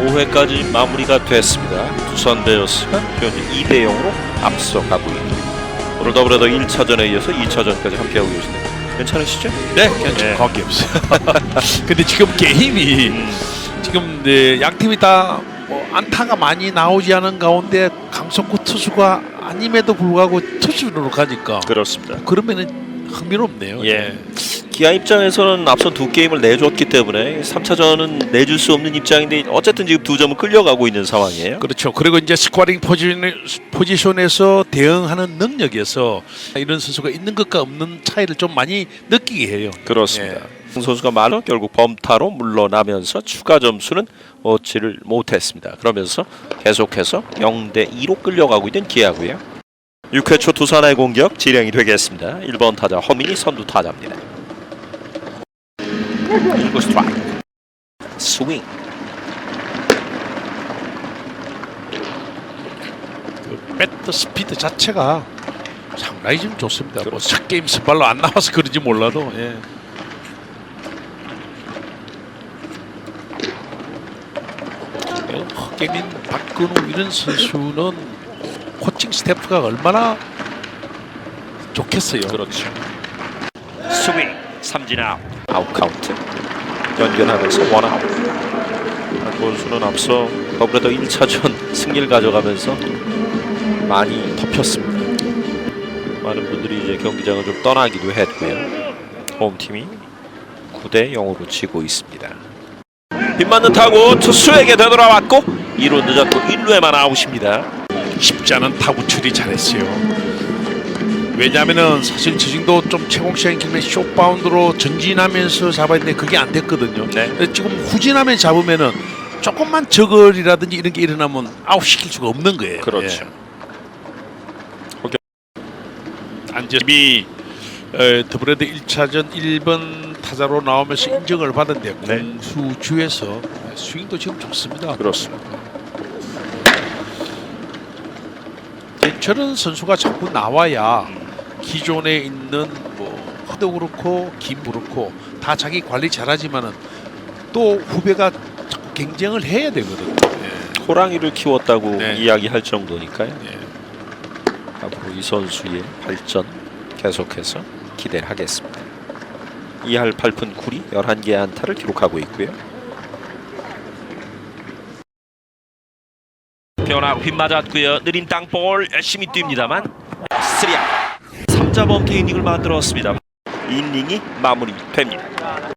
5회까지 마무리가 됐습니다. 두산 베어스가 현재 2대 0으로 앞서가고 있습니다. 오늘 더불어도 1차전에 이어서 2차전까지 함께하고 계시네요. 괜찮으시죠? 네, 괜찮 네. 관계 없어요. 근데 지금 게임이 지금 네, 양 팀이 다 뭐 안타가 많이 나오지 않은 가운데 강성구 투수가 아님에도 불구하고 투수로 가니까 그렇습니다. 그러면은 흥미롭네요. 예. 기아 입장에서는 앞선 두 게임을 내줬기 때문에 3차전은 내줄 수 없는 입장인데 어쨌든 지금 두 점은 끌려가고 있는 상황이에요. 그렇죠. 그리고 이제 스쿼링 포지션, 포지션 에서 대응하는 능력에서 이런 선수가 있는 것과 없는 차이를 좀 많이 느끼게 해요. 그렇습니다. 예. 홍 선수가 말로 결국 범타로 물러나면서 추가 점수는 얻지를 못했습니다. 그러면서 계속해서 0대 2로 끌려가고 있는 기아고요. 6회 초 두산의 공격 진행이 되겠습니다. 1번 타자 허민이 선두 타자입니다. 1구 스트라이크 스윙 그 배트 스피드 자체가 상당히 좀 좋습니다. 뭐첫 게임 선발로 안 나와서 그런지 몰라도 예. 허경민, 박근우 이런 선수는 코칭 스태프가 얼마나 좋겠어요. 그렇죠. 스윙 삼진 아웃 아웃 카운트. 연결하면서 원아웃. 안본수는 앞서 더블헤더 1차전 승리를 가져가면서 많이 덮였습니다. 많은 분들이 이제 경기장을 좀 떠나기도 했고요. 홈팀이 9대 0으로 지고 있습니다. 빗맞는 타구 투수에게 되돌아왔고 2루 늦었고 1루에만 아웃입니다. 쉽지 않은 타구 처리 잘했어요. 왜냐하면은 사실 지금도 좀 채공시간 길면 쇼바운드로 전진하면서 잡아야 되는데 그게 안 됐거든요. 네. 지금 후진하면 잡으면은 조금만 저걸이라든지 이런 게 일어나면 아웃 시킬 수가 없는 거예요. 그렇죠. 예. 안재미 더브레드 1차전 1번 타자로 나오면서 인정을 받은데 네. 공수주에서 스윙도 지금 좋습니다. 그렇습니다 네, 저런 선수가 자꾸 나와야 기존에 있는 뭐 허도 그렇고 김 그렇고 다 자기 관리 잘하지만은 또 후배가 자꾸 경쟁을 해야 되거든요. 예. 호랑이를 키웠다고 네. 이야기할 정도니까요 예. 앞으로 이 선수의 발전 계속해서 기대를 하겠습니다. 2할 8푼 9리 11개의 안타를 기록하고 있고요. 변화로 빗맞았고요. 느린 땅볼 열심히 뜁니다만 스리아 3자 범퇴 이닝을 만들었습니다. 이닝이 마무리됩니다.